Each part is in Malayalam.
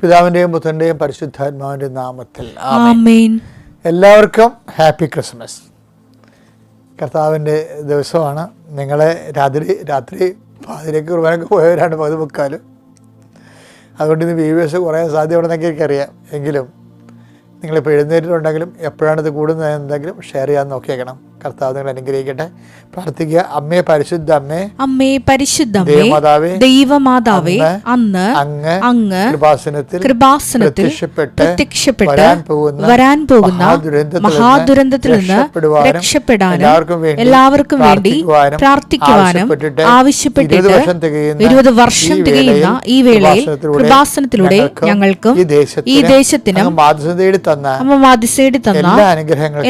പിതാവിന്റെയും പുത്രന്റെയും പരിശുദ്ധാത്മാവിന്റെയും നാമത്തിൽ. എല്ലാവർക്കും ഹാപ്പി ക്രിസ്മസ്. കർത്താവിന്റെ ദിവസമാണ്. നിങ്ങളെ രാത്രി രാത്രി പാതിരേക്ക് കുർബാനക്ക് പോയവരാണ് പകുതി മുക്കാലും അതുകൊണ്ട് ഇന്ന് വി വി എസ് കുറയാൻ സാധ്യത ഉണ്ടെന്നൊക്കെ എനിക്കറിയാം എങ്കിലും നിങ്ങളിപ്പോൾ എഴുന്നേറ്റിട്ടുണ്ടെങ്കിലും എപ്പോഴാണിത് കൂടുന്നത് എന്തെങ്കിലും ഷെയർ ചെയ്യാൻ നോക്കിയേക്കണം. കർത്താവ് നിങ്ങൾ അനുഗ്രഹിക്കട്ടെ. പ്രാർത്ഥിക്കുക. അമ്മേ പരിശുദ്ധ അമ്മേ അമ്മേ പരിശുദ്ധ ദേവമാതാവേ, ദൈവമാതാവേ അന്ന് അങ്ങ് അങ്ങ് കൃപാസനത്തിൽ കൃപാസനത്തിൽ പ്രത്യക്ഷപ്പെട്ട് വരാൻ പോകുന്ന മഹാദുരന്തത്തിൽ നിന്ന് രക്ഷപ്പെടാനും എല്ലാവർക്കും വേണ്ടി പ്രാർത്ഥിക്കുവാനും ആവശ്യപ്പെട്ടിട്ട് ഇരുപത് വർഷം തികയുന്ന ഈ വേളയിൽ കൃപാസനത്തിലൂടെ ഞങ്ങൾക്കും ഈ ദേശത്തിനും അമ്മ മാധ്യസേടി തന്ന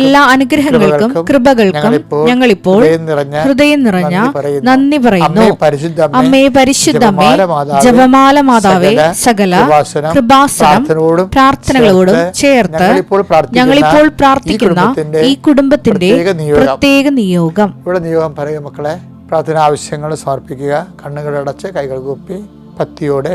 എല്ലാ അനുഗ്രഹങ്ങൾക്കും എല്ലാ അനുഗ്രഹങ്ങൾക്കും ഇപ്പോൾ ഞങ്ങളിപ്പോൾ ഹൃദയം നിറഞ്ഞ നന്ദി പറയുന്നു. അമ്മേ പരിശുദ്ധ അമ്മേ, അമ്മേ പരിശുദ്ധമ്മേ ജപമാല മാതാവേ, സകല കൃപാസനം, പ്രാർത്ഥനകളോടും ചേർത്ത് ഞങ്ങളിപ്പോൾ പ്രാർത്ഥിക്കുന്ന ഈ കുടുംബത്തിന്റെ പ്രത്യേക നിയോഗം. ഇവിടെ നിയോഗം പറയുക മക്കളെ പ്രാർത്ഥന ആവശ്യങ്ങൾ സമർപ്പിക്കുക കണ്ണുകൾ അടച്ച് കൈകൾ കൂപ്പി ഭക്തിയോടെ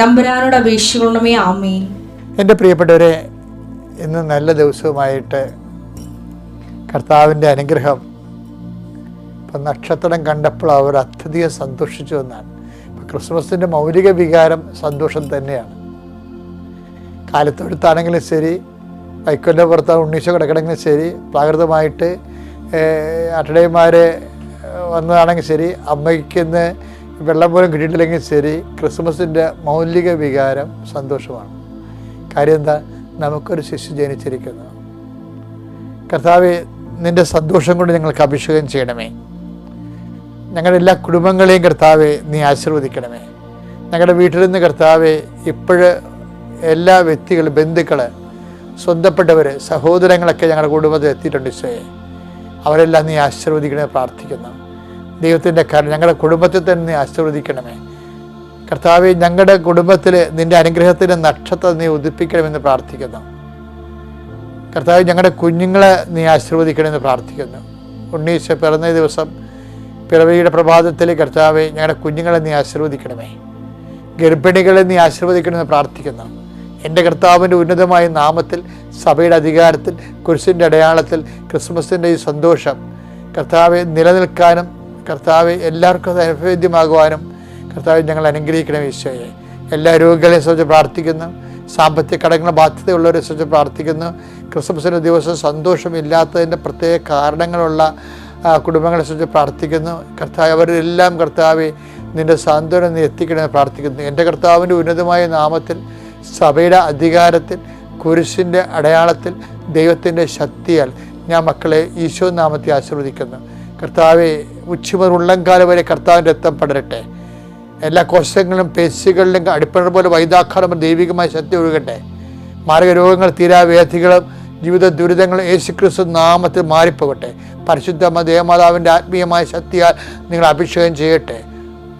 തമ്പുരാനോട് അപേക്ഷിക്കണമേ ആമേൻ. എന്റെ പ്രിയപ്പെട്ടവരെ ഇന്ന് നല്ല ദിവസവുമായിട്ട് കർത്താവിന്റെ അനുഗ്രഹം ഇപ്പം നക്ഷത്രം കണ്ടപ്പോൾ അവർ അത്യധികം സന്തോഷിച്ചു എന്നാണ്. ഇപ്പം ക്രിസ്മസിന്റെ മൗലിക വികാരം സന്തോഷം തന്നെയാണ്. കാലത്തൊടുത്താണെങ്കിലും ശരി വൈക്കൊല്ല പുറത്ത് ഉണ്ണീശോ കിടക്കണമെങ്കിലും ശരി പ്രാകൃതമായിട്ട് അട്ടടയന്മാർ വന്നതാണെങ്കിൽ ശരി അമ്മയ്ക്ക് ഇന്ന് വെള്ളം പോലും കിട്ടിയിട്ടില്ലെങ്കിൽ ശരി ക്രിസ്മസിന്റെ മൗലിക വികാരം സന്തോഷമാണ്. കാര്യം എന്താ? നമുക്കൊരു ശിശു ജനിച്ചിരിക്കുന്നു. കർത്താവ് നിന്റെ സന്തോഷം കൊണ്ട് ഞങ്ങൾക്ക് അഭിഷേകം ചെയ്യണമേ. ഞങ്ങളുടെ എല്ലാ കുടുംബങ്ങളെയും കർത്താവെ നീ ആശീർവദിക്കണമേ. ഞങ്ങളുടെ വീട്ടിൽ നിന്ന് കർത്താവെ ഇപ്പോഴ് എല്ലാ വ്യക്തികൾ ബന്ധുക്കൾ സ്വന്തപ്പെട്ടവർ സഹോദരങ്ങളൊക്കെ ഞങ്ങളുടെ കുടുംബത്തിൽ എത്തിയിട്ടുണ്ട് ഈശോയെ. അവരെല്ലാം നീ ആശീർവദിക്കണേ പ്രാർത്ഥിക്കുന്നു. ദൈവത്തിന്റെ കാരണം ഞങ്ങളുടെ കുടുംബത്തിൽ തന്നെ ആശീർവദിക്കണമേ. കർത്താവ് ഞങ്ങളുടെ കുടുംബത്തിൽ നിന്റെ അനുഗ്രഹത്തിന്റെ നക്ഷത്രം നീ ഉദിപ്പിക്കണമെന്ന് പ്രാർത്ഥിക്കുന്നു. കർത്താവ് ഞങ്ങളുടെ കുഞ്ഞുങ്ങളെ നീ ആശീർവദിക്കണമെന്ന് പ്രാർത്ഥിക്കുന്നു. ഉണ്ണീശ പിറന്ന ദിവസം പിറവിയുടെ പ്രഭാതത്തിൽ കർത്താവ് ഞങ്ങളുടെ കുഞ്ഞുങ്ങളെ നീ ആശീർവദിക്കണമേ. ഗർഭിണികളെ നീ ആശീർവദിക്കണമെന്ന് പ്രാർത്ഥിക്കുന്നു. എന്റെ കർത്താവിന്റെ ഉന്നതമായ നാമത്തിൽ സഭയുടെ അധികാരത്തിൽ കുരിശിന്റെ അടയാളത്തിൽ ക്രിസ്മസിന്റെ ഈ സന്തോഷം കർത്താവെ നിലനിൽക്കാനും കർത്താവ് എല്ലാവർക്കും അത് അനുഭവേദ്യമാകുവാനും കർത്താവ് ഞങ്ങൾ അനുഗ്രഹിക്കണം ഈശോയെ. എല്ലാ രോഗികളെയും സംബന്ധിച്ച് പ്രാർത്ഥിക്കുന്നു. സാമ്പത്തിക കടങ്ങൾ ബാധ്യതയുള്ളവരെ സംബന്ധിച്ച് പ്രാർത്ഥിക്കുന്നു. ക്രിസ്മസിന് ദിവസം സന്തോഷമില്ലാത്തതിന്റെ പ്രത്യേക കാരണങ്ങളുള്ള കുടുംബങ്ങളെ സംബന്ധിച്ച് പ്രാർത്ഥിക്കുന്നു. കർത്താവ് അവരെല്ലാം കർത്താവ് നിന്റെ സാന്ത്വനം നീ എത്തിക്കണമെന്ന് പ്രാർത്ഥിക്കുന്നു. എന്റെ കർത്താവിന്റെ ഉന്നതമായ നാമത്തിൽ സഭയുടെ അധികാരത്തിൽ കുരിശിന്റെ അടയാളത്തിൽ ദൈവത്തിന്റെ ശക്തിയാൽ ഞാൻ മക്കളെ ഈശോ നാമത്തെ ആശീർവദിക്കുന്നു. കർത്താവെ ഉച്ചമുതൽ ഉള്ളംകാലം വരെ കർത്താവിന്റെ രക്തം പടരട്ടെ. എല്ലാ കോശങ്ങളിലും പേശികളിലും അടിപ്പണ പോലെ വൈദാഘാതം ദൈവികമായ ശക്തി ഒഴുകട്ടെ. മാർഗരോഗങ്ങൾ തീരാവേദികളും ജീവിത ദുരിതങ്ങൾ യേശുക്രിസ്തു നാമത്തിൽ മാറിപ്പോകട്ടെ. പരിശുദ്ധ ദേവമാതാവിന്റെ ആത്മീയമായ ശക്തിയാൽ നിങ്ങൾ അഭിഷേകം ചെയ്യട്ടെ.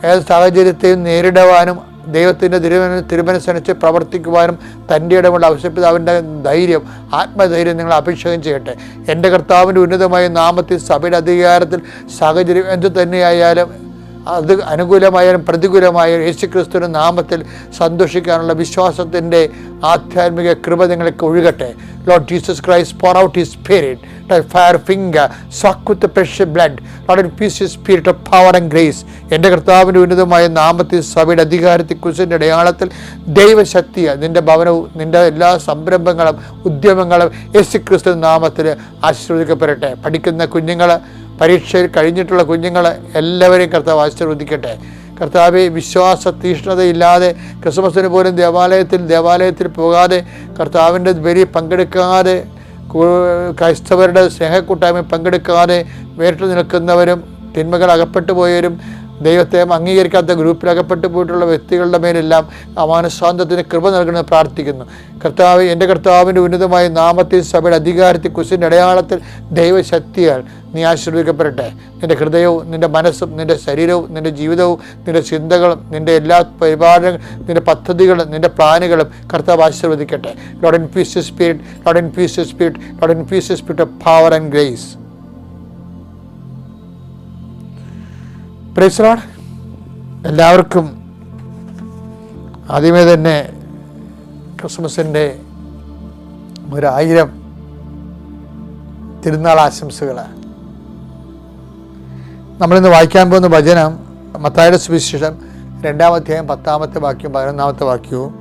ഏത് സാഹചര്യത്തെയും നേരിടുവാനും ദൈവത്തിന്റെ തിരുമന തിരുമനസ്സനുസരിച്ച് പ്രവർത്തിക്കുവാനും തന്റെ ഇടമുള്ള ആവശ്യപ്പിതാവിന്റെ ധൈര്യം ആത്മധൈര്യം നിങ്ങൾ അഭിഷേകം ചെയ്യട്ടെ. എന്റെ കർത്താവിന്റെ ഉന്നതമായ നാമത്തിൽ സഭയുടെ അധികാരത്തിൽ സാഹചര്യം എന്തു തന്നെയായാലും അത് അനുകൂലമായാലും പ്രതികൂലമായാലും യേശുക്രിസ്തുവിന്റെ നാമത്തിൽ സന്തോഷിക്കാനുള്ള വിശ്വാസത്തിന്റെ ആധ്യാത്മിക കൃപ നിങ്ങൾക്ക് ഒഴുകട്ടെ. Lord Jesus Christ, pour out his spirit Thy fire finger suck with the precious blood Lord infuse his spirit of power and grace. എന്റെ കർത്താവിന്റെ ഉന്നതമായ നാമത്തിൽ സഭയുടെ അധികാരത്തിൽ കുറിച്ചിന്റെ അടയാളത്തിൽ ദൈവശക്തിയ നിന്റെ ഭവനവും നിന്റെ എല്ലാ സംരംഭങ്ങളും ഉദ്യമങ്ങളും യേശു ക്രിസ്തു നാമത്തിൽ ആശീർവദിക്കപ്പെടട്ടെ. പഠിക്കുന്ന കുഞ്ഞുങ്ങൾ പരീക്ഷയിൽ കഴിഞ്ഞിട്ടുള്ള കുഞ്ഞുങ്ങൾ എല്ലാവരെയും കർത്താവ് ആശീർവദിക്കട്ടെ. കർത്താവെ വിശ്വാസ തീഷ്ണതയില്ലാതെ ക്രിസ്മസിന് പോലും ദേവാലയത്തിൽ ദേവാലയത്തിൽ പോകാതെ കർത്താവിന്റെ ബലി പങ്കെടുക്കാതെ ക്രൈസ്തവരുടെ സ്നേഹക്കൂട്ടായ്മ പങ്കെടുക്കാതെ വേറിട്ട് നിൽക്കുന്നവരും തിന്മകൾ അകപ്പെട്ടു പോയവരും ദൈവത്തെ അംഗീകരിക്കാത്ത ഗ്രൂപ്പിലകപ്പെട്ടു പോയിട്ടുള്ള വ്യക്തികളുടെ മേലെല്ലാം മാനസാന്തത്തിന് കൃപ നൽകണമെന്ന് പ്രാർത്ഥിക്കുന്നു. കർത്താവ് എന്റെ കർത്താവിന്റെ ഉന്നതമായ നാമത്തിൽ സഭയുടെ അധികാരത്തിൽ കുശിന്റെ അടയാളത്തിൽ ദൈവശക്തിയാൽ നീ ആശീർവദിക്കപ്പെടട്ടെ. നിന്റെ ഹൃദയവും നിന്റെ മനസ്സും നിന്റെ ശരീരവും നിന്റെ ജീവിതവും നിന്റെ ചിന്തകളും നിന്റെ എല്ലാ പരിപാടികളും നിന്റെ പദ്ധതികളും നിന്റെ പ്ലാനുകളും കർത്താവ് ആശീർവദിക്കട്ടെ. Lord in peace spirit lord in peace spirit lord in peace spirit of power and grace പ്രൈസറാണ് എല്ലാവർക്കും ആദ്യമേ തന്നെ ക്രിസ്മസിന്റെ ഒരായിരം തിരുനാൾ ആശംസകൾ നമ്മളിന്ന് വായിക്കാൻ പോകുന്ന ഭജനം മത്തായുടെ സുവിശേഷം രണ്ടാമധ്യായം പത്താമത്തെ വാക്യവും പതിനൊന്നാമത്തെ വാക്യവും.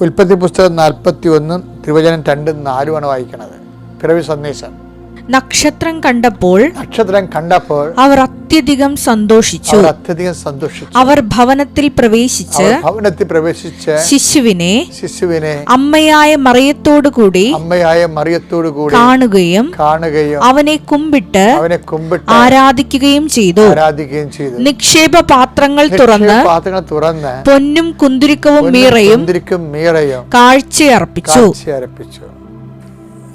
ഉൽപ്പത്തി പുസ്തകം നാൽപ്പത്തി ഒന്നും തിരുവചനം രണ്ടും നാലുമാണ് വായിക്കണത്. പിറവി സന്ദേശം. നക്ഷത്രം കണ്ടപ്പോൾ നക്ഷത്രം കണ്ടപ്പോൾ അവർ അത്യധികം സന്തോഷിച്ചു. അത്യധികം സന്തോഷിച്ചു. അവർ ഭവനത്തിൽ പ്രവേശിച്ച് ഭവനത്തിൽ പ്രവേശിച്ച് ശിശുവിനെ ശിശുവിനെ അമ്മയായ മറിയത്തോടു കൂടി അമ്മയായ മറിയത്തോടു കൂടി കാണുകയും കാണുകയും അവനെ കുമ്പിട്ട് അവനെ കുമ്പിട്ട് ആരാധിക്കുകയും ചെയ്തു. ആരാധിക്കുകയും ചെയ്തു. നിക്ഷേപ പാത്രങ്ങൾ തുറന്ന് പാത്രങ്ങൾ തുറന്ന് പൊന്നും കുന്തിരിക്കവും മീറയും കുന്തിരിക്കും മീറയും കാഴ്ചയർപ്പിച്ചു. കാഴ്ച അർപ്പിച്ചു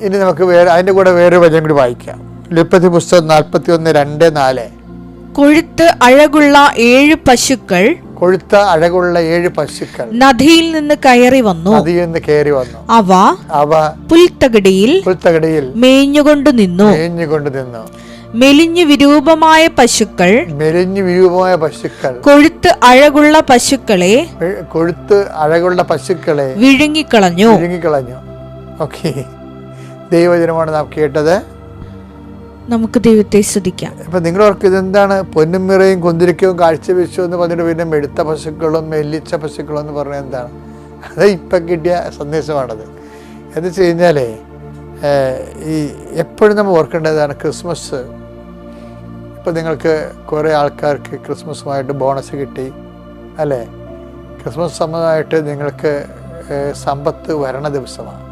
ഇനി നമുക്ക് വേറെ അതിന്റെ കൂടെ വേറൊരു വചനം കൂടി വായിക്കാം. ലിപ്പത്തി പുസ്തകം നാൽപ്പത്തി ഒന്ന് രണ്ട് നാല്. കൊഴുത്ത് അഴകുള്ള ഏഴ് പശുക്കൾ കൊഴുത്ത അഴകുള്ള ഏഴ് പശുക്കൾ നദിയിൽ നിന്ന് കയറി വന്നു. നദിയിൽ നിന്ന് കയറി വന്നു. അവ അവ പുൽത്തകടിയിൽ പുൽത്തകടിയിൽ മേഞ്ഞുകൊണ്ട് നിന്നു. മേഞ്ഞുകൊണ്ട് നിന്നു. മെലിഞ്ഞു വിരൂപമായ പശുക്കൾ മെലിഞ്ഞു വിരൂപമായ പശുക്കൾ കൊഴുത്ത് അഴകുള്ള പശുക്കളെ കൊഴുത്ത് അഴകുള്ള പശുക്കളെ വിഴുങ്ങിക്കളഞ്ഞു. വിഴുങ്ങിക്കളഞ്ഞു. ഓക്കെ. ദൈവജനമാണ് നാം കേട്ടത്. നമുക്ക് ദൈവത്തെ ശ്രദ്ധിക്കാം. ഇപ്പം നിങ്ങളവർക്ക് ഇതെന്താണ്? പൊന്നും മിറയും കുന്തിരിക്കവും കാഴ്ചവെച്ചു എന്ന് പറഞ്ഞിട്ട് പിന്നെ മെടുത്ത പശുക്കളും മെല്ലിച്ച പശുക്കളും എന്ന് പറഞ്ഞാൽ എന്താണ്? അത് ഇപ്പം കിട്ടിയ സന്ദേശമാണത്. എന്ന് വെച്ച് കഴിഞ്ഞാലേ ഏഹ്, ഈ എപ്പോഴും നമ്മൾ ഓർക്കേണ്ടതാണ് ക്രിസ്മസ്. ഇപ്പം നിങ്ങൾക്ക് കുറേ ആൾക്കാർക്ക് ക്രിസ്മസുമായിട്ട് ബോണസ് കിട്ടി അല്ലേ? ക്രിസ്മസ് സമയമായിട്ട് നിങ്ങൾക്ക് സമ്പത്ത് വരണ ദിവസമാണ്.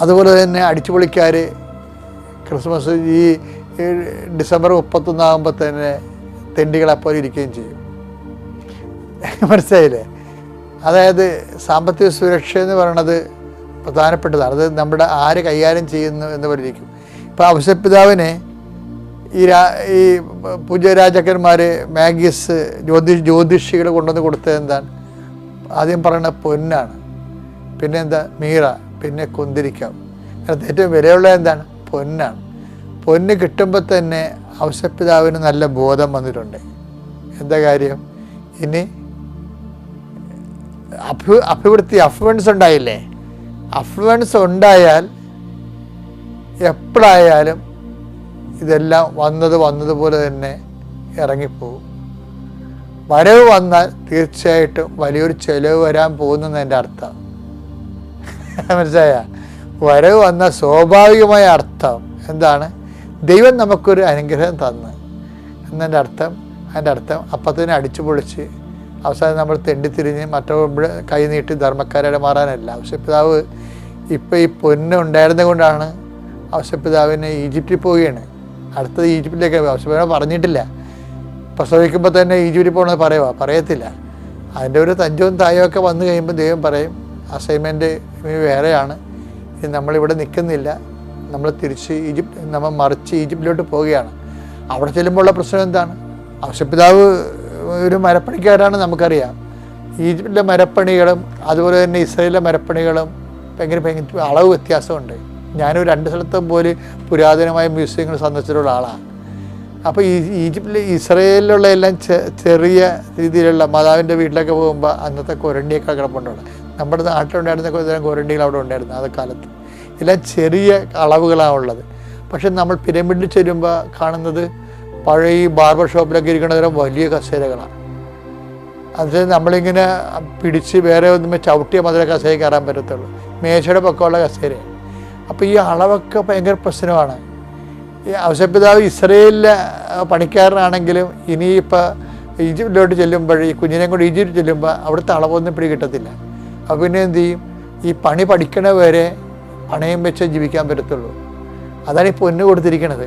അതുപോലെ തന്നെ അടിച്ചുപൊളിക്കാർ ക്രിസ്മസ് ഈ ഡിസംബർ മുപ്പത്തൊന്നാകുമ്പോൾ തന്നെ തെണ്ടികളെപ്പോലെ ഇരിക്കുകയും ചെയ്യും. മനസ്സിലായില്ലേ? അതായത് സാമ്പത്തിക സുരക്ഷ എന്ന് പറയുന്നത് പ്രധാനപ്പെട്ടതാണ്. അത് നമ്മുടെ ആര് കൈകാര്യം ചെയ്യുന്നു എന്ന് പറഞ്ഞിരിക്കും ഇപ്പോൾ അവശപിതാവിനെ ഈ രാ ഈ പൂജ്യരാജാക്കന്മാർ മാഗീസ് ജ്യോതി ജ്യോതിഷികൾ കൊണ്ടുവന്ന് കൊടുത്തത് എന്താണ്? ആദ്യം പറയുന്ന പൊന്നാണ്. പിന്നെന്താ? മീറ. പിന്നെ കുന്തിരിക്കാം. അതിനകത്ത് ഏറ്റവും വിലയുള്ള എന്താണ്? പൊന്നാണ്. പൊന്ന് കിട്ടുമ്പോൾ തന്നെ ഔഷപിതാവിന് നല്ല ബോധം വന്നിട്ടുണ്ട്. എന്താ കാര്യം? ഇനി അഭി അഭിവൃദ്ധി അഫ്ലുവൻസ് ഉണ്ടായില്ലേ? അഫ്ലുവൻസ് ഉണ്ടായാൽ എപ്പോഴായാലും ഇതെല്ലാം വന്നത് വന്നതുപോലെ തന്നെ ഇറങ്ങിപ്പോവും. വരവ് വന്നാൽ തീർച്ചയായിട്ടും വലിയൊരു ചെലവ് വരാൻ പോകുന്നെന്ന് എന്റെ അർത്ഥം. മനസ്സിലായ? വരവ് വന്ന സ്വാഭാവികമായ അർത്ഥം എന്താണ്? ദൈവം നമുക്കൊരു അനുഗ്രഹം തന്ന്. എന്നതിന്റെ അർത്ഥം അതിന്റെ അർത്ഥം അപ്പത്തിനെ അടിച്ചു പൊളിച്ച് അവസാനം നമ്മൾ തെണ്ടിത്തിരിഞ്ഞ് മറ്റൊരു കൈ നീട്ടി ധർമ്മക്കാരായിട്ട് മാറാനല്ല. ഔഷപിതാവ് ഇപ്പോൾ ഈ പൊന്ന് ഉണ്ടായിരുന്നത് കൊണ്ടാണ് ഔഷപിതാവിനെ ഈജിപ്തിൽ പോവുകയാണ്. അടുത്തത് ഈജിപ്തിലേക്ക് ഔഷപിതാവ് പറഞ്ഞിട്ടില്ല. പ്രസവിക്കുമ്പോൾ തന്നെ ഈജിപ്തിൽ പോകണമെന്ന് പറയുക പറയത്തില്ല. അതിന്റെ ഒരു തഞ്ചവും തായവും ഒക്കെ വന്നു കഴിയുമ്പോൾ ദൈവം പറയും അസൈൻമെന്റ് വേറെയാണ്. ഇത് നമ്മളിവിടെ നിൽക്കുന്നില്ല. നമ്മൾ തിരിച്ച് ഈജിപ്ത് നമ്മൾ മറിച്ച് ഈജിപ്തിലോട്ട് പോവുകയാണ്. അവിടെ ചെല്ലുമ്പോഴുള്ള പ്രശ്നം എന്താണ്? ഔഷപിതാവ് ഒരു മരപ്പണിക്കാരാണ് നമുക്കറിയാം. ഈജിപ്തിലെ മരപ്പണികളും അതുപോലെ തന്നെ ഇസ്രയേലിലെ മരപ്പണികളും ഭയങ്കര ഭയങ്കര അളവ് വ്യത്യാസമുണ്ട്. ഞാനും രണ്ട് സ്ഥലത്തും പോലെ പുരാതനമായ മ്യൂസിയങ്ങൾ സന്ദർശിച്ചിട്ടുള്ള ആളാണ് അപ്പോൾ ഈ ഈജിപ്തിൽ ഇസ്രയേലിലുള്ള എല്ലാം ചെറിയ രീതിയിലുള്ള മാതാവിന്റെ വീട്ടിലൊക്കെ പോകുമ്പോൾ അന്നത്തെ കൊരണ്ടിയൊക്കെ കിടപ്പുണ്ടവിടെ നമ്മുടെ നാട്ടിലുണ്ടായിരുന്ന കുറേ കൊരണ്ടികൾ അവിടെ ഉണ്ടായിരുന്നു ആ കാലത്ത്. ഇതെല്ലാം ചെറിയ അളവുകളാണ് ഉള്ളത്. പക്ഷെ നമ്മൾ പിരമിഡിൽ ചെല്ലുമ്പോൾ കാണുന്നത് പഴയ ഈ ബാർബർ ഷോപ്പിലൊക്കെ ഇരിക്കുന്ന തരം വലിയ കസേരകളാണ്. അത് നമ്മളിങ്ങനെ പിടിച്ച് വേറെ ഒന്നും ചവിട്ടിയ മാത്രമേ കസേര കയറാൻ പറ്റത്തുള്ളൂ. മേശയുടെ പക്കമുള്ള കസേര അപ്പോൾ ഈ അളവൊക്കെ ഭയങ്കര പ്രശ്നമാണ്. ഈ അവശപിതാവ് ഇസ്രയേലിലെ പണിക്കാരനാണെങ്കിലും ഇനിയിപ്പോൾ ഈജിപ്തിലോട്ട് ചെല്ലുമ്പോൾ ഈ കുഞ്ഞിനെ കൊണ്ട് ഈജിപ്തിൽ ചെല്ലുമ്പോൾ അവിടുത്തെ അളവൊന്നും പിടികിട്ടത്തില്ല. അപ്പോൾ പിന്നെ എന്ത് ചെയ്യും? ഈ പണി പഠിക്കണ വരെ പണയം വെച്ച് ജീവിക്കാൻ പറ്റത്തുള്ളൂ. അതാണ് ഈ പൊന്ന് കൊടുത്തിരിക്കണത്.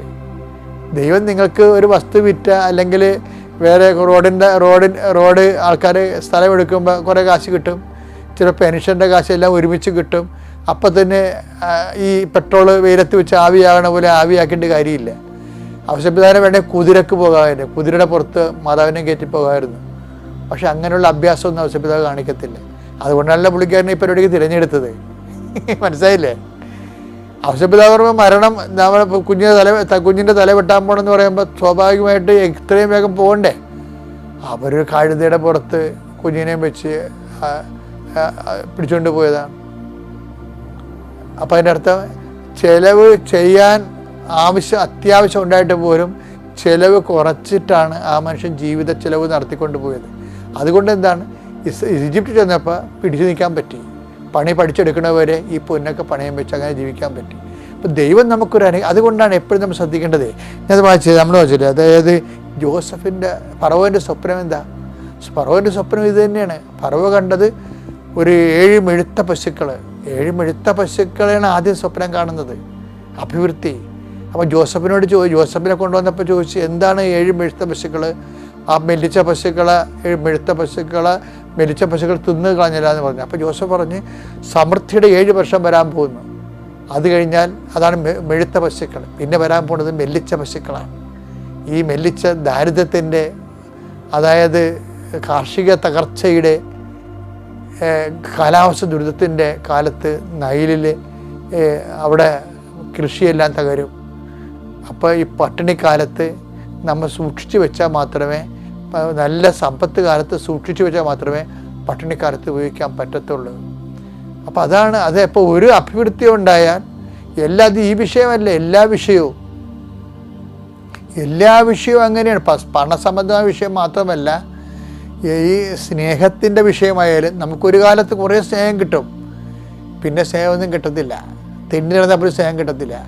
ദൈവം നിങ്ങൾക്ക് ഒരു വസ്തു വിറ്റ അല്ലെങ്കിൽ വേറെ റോഡിന്റെ റോഡിൻ റോഡ് ആൾക്കാർ സ്ഥലം എടുക്കുമ്പോൾ കുറേ കാശ് കിട്ടും. ചില പെൻഷന്റെ കാശെല്ലാം ഒരുമിച്ച് കിട്ടും. അപ്പം തന്നെ ഈ പെട്രോൾ വെയിലത്ത് വെച്ച് ആവിയാകണ പോലെ ആവിയാക്കേണ്ട കാര്യമില്ല. ആവശ്യപ്രധാനം വേണേൽ കുതിരക്ക് പോകാമായിരുന്നു. കുതിരയുടെ പുറത്ത് മാതാവിനെ കയറ്റി പോകാമായിരുന്നു. പക്ഷെ അങ്ങനെയുള്ള അഭ്യാസമൊന്നും ആവശ്യപിതാവ് കാണിക്കത്തില്ല. അതുകൊണ്ടാണല്ലോ പുള്ളിക്കാരനെ ഈ പരിപാടിക്ക് തിരഞ്ഞെടുത്തത്. മനസ്സിലായില്ലേ? ഔഷപിതാവ് മരണം നമ്മുടെ കുഞ്ഞിന്റെ തല കുഞ്ഞിന്റെ തല വെട്ടാൻ പോകണമെന്ന് പറയുമ്പോൾ സ്വാഭാവികമായിട്ട് എത്രയും വേഗം പോകണ്ടേ? അവരൊരു കഴുതയുടെ പുറത്ത് കുഞ്ഞിനെയും വെച്ച് പിടിച്ചുകൊണ്ട് പോയതാണ് അപ്പോൾ അതിന്റെ അർത്ഥം ചിലവ് ചെയ്യാൻ ആവശ്യം അത്യാവശ്യം ഉണ്ടായിട്ട് പോലും ചിലവ് കുറച്ചിട്ടാണ് ആ മനുഷ്യൻ ജീവിത ചിലവ് നടത്തിക്കൊണ്ട് പോയത്. അതുകൊണ്ട് എന്താണ്? ഈജിപ്തിൽ ചെന്നപ്പോൾ പിടിച്ചു നിൽക്കാൻ പറ്റി. പണി പഠിച്ചെടുക്കണവരെ ഈ പൊന്നൊക്കെ പണയം വെച്ച് അങ്ങനെ ജീവിക്കാൻ പറ്റി. അപ്പം ദൈവം നമുക്കൊരു അനു അതുകൊണ്ടാണ് എപ്പോഴും നമ്മൾ ശ്രദ്ധിക്കേണ്ടത്. ഞാൻ വായിച്ചത് നമ്മൾ വായിച്ചില്ല? അതായത് ജോസഫിന്റെ പറവന്റെ സ്വപ്നം എന്താ? പറവന്റെ സ്വപ്നം ഇത് തന്നെയാണ്. പറവ് കണ്ടത് ഒരു ഏഴ് മെഴുത്ത പശുക്കൾ ഏഴ് മെഴുത്ത പശുക്കളെയാണ് ആദ്യം സ്വപ്നം കാണുന്നത്. അഭിവൃദ്ധി. അപ്പോൾ ജോസഫിനോട് ചോ ജോസഫിനെ കൊണ്ടുവന്നപ്പോൾ ചോദിച്ചു എന്താണ് ഏഴ് മെഴുത്ത പശുക്കൾ ആ മെലിച്ച പശുക്കളെ മെഴുത്ത പശുക്കളെ മെലിച്ച പശുക്കൾ തിന്ന് കളഞ്ഞില്ല എന്ന് പറഞ്ഞു. അപ്പോൾ ജോസഫ് പറഞ്ഞ് സമൃദ്ധിയുടെ ഏഴ് വർഷം വരാൻ പോകുന്നു. അത് കഴിഞ്ഞാൽ അതാണ് മെഴുത്ത പശുക്കൾ. പിന്നെ വരാൻ പോകുന്നത് മെല്ലിച്ച പശുക്കളാണ്. ഈ മെല്ലിച്ച ദാരിദ്ര്യത്തിന്റെ അതായത് കാർഷിക തകർച്ചയുടെ കാലാവസ്ഥ ദുരിതത്തിന്റെ കാലത്ത് നൈലിൽ അവിടെ കൃഷിയെല്ലാം തകരും. അപ്പോൾ ഈ പട്ടിണിക്കാലത്ത് നമ്മൾ സൂക്ഷിച്ചു വെച്ചാൽ മാത്രമേ നല്ല സമ്പത്ത് കാലത്ത് സൂക്ഷിച്ചു വെച്ചാൽ മാത്രമേ പട്ടിണിക്കാലത്ത് ഉപയോഗിക്കാൻ പറ്റത്തുള്ളൂ. അപ്പം അതാണ് അത് ഇപ്പോൾ ഒരു അഭിവൃദ്ധി ഉണ്ടായാൽ എല്ലാ ഈ വിഷയമല്ല എല്ലാ വിഷയവും. എല്ലാ വിഷയവും അങ്ങനെയാണ്. പണസംബന്ധമായ വിഷയം മാത്രമല്ല ഈ സ്നേഹത്തിന്റെ വിഷയമായാലും നമുക്കൊരു കാലത്ത് കുറേ സ്നേഹം കിട്ടും. പിന്നെ സ്നേഹമൊന്നും കിട്ടത്തില്ല. തെന്നി നടന്നപ്പോൾ സ്നേഹം കിട്ടത്തില്ല.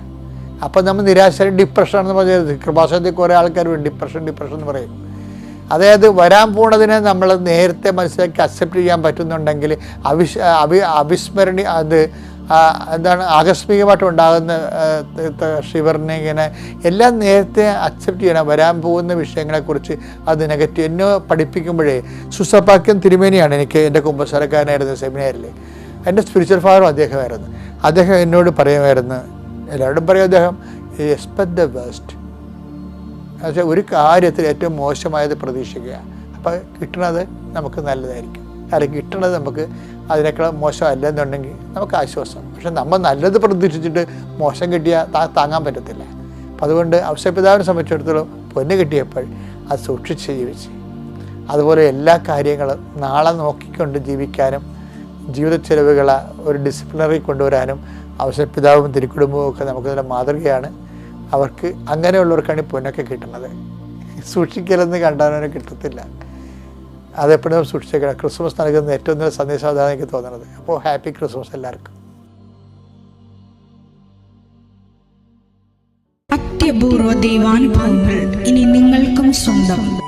അപ്പം നമ്മൾ നിരാശ ഡിപ്രഷൻ എന്ന് പറഞ്ഞത് കൃപാസനത്തിൽ കുറേ ആൾക്കാർ ഡിപ്രഷൻ ഡിപ്രഷൻ എന്ന് പറയും. അതായത് വരാൻ പോണതിനെ നമ്മൾ നേരത്തെ മനസ്സിലാക്കി അക്സെപ്റ്റ് ചെയ്യാൻ പറ്റുന്നുണ്ടെങ്കിൽ അവിശ് അവി അവിസ്മരണി അത് എന്താണ് ആകസ്മികമായിട്ട് ഉണ്ടാകുന്ന ഷിവറിനെ ഇങ്ങനെ എല്ലാം നേരത്തെ അക്സെപ്റ്റ് ചെയ്യണം. വരാൻ പോകുന്ന വിഷയങ്ങളെക്കുറിച്ച് അത് നെഗറ്റീവ് എന്നെ പഠിപ്പിക്കുമ്പോഴേ സുസപ്പാക്യം തിരുമേനിയാണ് എനിക്ക് എന്റെ കുമ്പസാരക്കാരനായിരുന്ന സെമിനാറിൽ എന്റെ സ്പിരിച്വൽ ഫാദറും അദ്ദേഹമായിരുന്നു. അദ്ദേഹം എന്നോട് പറയുമായിരുന്നു എല്ലാവരോടും പറയും അദ്ദേഹം എക്സ്പെക്ട് ദ ബെസ്റ്റ് എന്നുവെച്ചാൽ ഒരു കാര്യത്തിൽ ഏറ്റവും മോശമായത് പ്രതീക്ഷിക്കുക. അപ്പോൾ കിട്ടണത് നമുക്ക് നല്ലതായിരിക്കും. അല്ലെങ്കിൽ കിട്ടണത് നമുക്ക് അതിനേക്കാൾ മോശമല്ലെന്നുണ്ടെങ്കിൽ നമുക്ക് ആശ്വാസം. പക്ഷെ നമ്മൾ നല്ലത് പ്രതീക്ഷിച്ചിട്ട് മോശം കിട്ടിയാൽ താങ്ങാൻ പറ്റത്തില്ല. അപ്പം അതുകൊണ്ട് ഔഷപിതാവിനെ സംബന്ധിച്ചിടത്തോളം പൊന്ന് കിട്ടിയപ്പോൾ അത് സൂക്ഷിച്ച് ജീവിച്ച്. അതുപോലെ എല്ലാ കാര്യങ്ങളും നാളെ നോക്കിക്കൊണ്ട് ജീവിക്കാനും ജീവിത ചെലവുകളെ ഒരു ഡിസിപ്ലിനറി കൊണ്ടുവരാനും ഔഷപിതാവും തിരുക്കുടുംബവും ഒക്കെ നമുക്ക് നല്ല മാതൃകയാണ്. അവർക്ക് അങ്ങനെയുള്ളവർക്കാണ് പൊന്നൊക്കെ കിട്ടുന്നത്. സൂക്ഷിക്കലെന്ന് കണ്ടാലും കിട്ടത്തില്ല. അതെപ്പോഴും സൂക്ഷിച്ചേക്കണം. ക്രിസ്മസ് നൽകുന്ന ഏറ്റവും നല്ല സന്ദേശം അതാണ് എനിക്ക് തോന്നുന്നത്. അപ്പോൾ ഹാപ്പി ക്രിസ്മസ് എല്ലാവർക്കും. അത്യപൂർവ ദൈവാനുഭവങ്ങൾ ഇനി നിങ്ങൾക്കും സ്വന്തം.